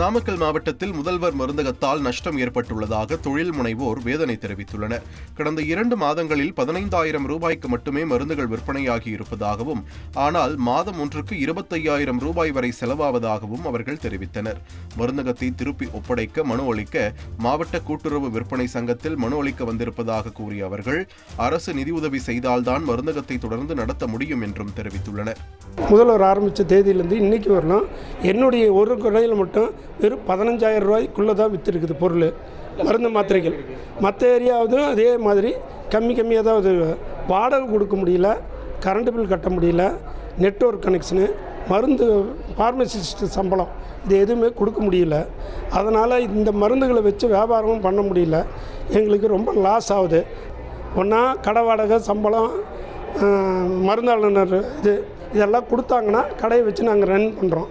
நாமக்கல் மாவட்டத்தில் முதல்வர் மருந்தகத்தால் நஷ்டம் ஏற்பட்டுள்ளதாக தொழில் முனைவோர் வேதனை தெரிவித்துள்ளனர். கடந்த இரண்டு மாதங்களில் பதினைந்தாயிரம் ரூபாய்க்கு மட்டுமே மருந்துகள் விற்பனையாகி இருப்பதாகவும் ஆனால் மாதம் ஒன்றுக்கு இருபத்தையாயிரம் ரூபாய் வரை செலவாவதாகவும் அவர்கள் தெரிவித்தனர். மருந்தகத்தை திருப்பி ஒப்படைக்க மனு அளிக்க மாவட்ட கூட்டுறவு விற்பனை சங்கத்தில் மனு அளிக்க வந்திருப்பதாக கூறிய அவர்கள் அரசு நிதியுதவி செய்தால்தான் மருந்தகத்தை தொடர்ந்து நடத்த முடியும் என்றும் தெரிவித்துள்ளனர். முதல்வர் ஆரம்பித்த தேதியிலேருந்து இன்னைக்கு வரலாம். என்னுடைய ஒரு கடையில் மட்டும் வெறும் பதினஞ்சாயிரம் ரூபாய்க்குள்ளே தான் விற்றுருக்குது பொருள். மருந்து மாத்திரைகள். மற்ற ஏரியாவதும் அதே மாதிரி கம்மி கம்மியாக தான் இது வாடகை கொடுக்க முடியல கரண்ட் பில் கட்ட முடியல நெட்வொர்க் கனெக்ஷனு மருந்து ஃபார்மசிஸ்ட் சம்பளம் இது எதுவுமே கொடுக்க முடியல. அதனால் இந்த மருந்துகளை வச்சு வியாபாரமும் பண்ண முடியல. எங்களுக்கு ரொம்ப லாஸ் ஆகுது. ஒன்றா கடை வாடகை சம்பளம் மருந்தாளுநர் இது இதெல்லாம் கொடுத்தாங்கன்னா கடையை வச்சு நாங்கள் ரன் பண்ணுறோம்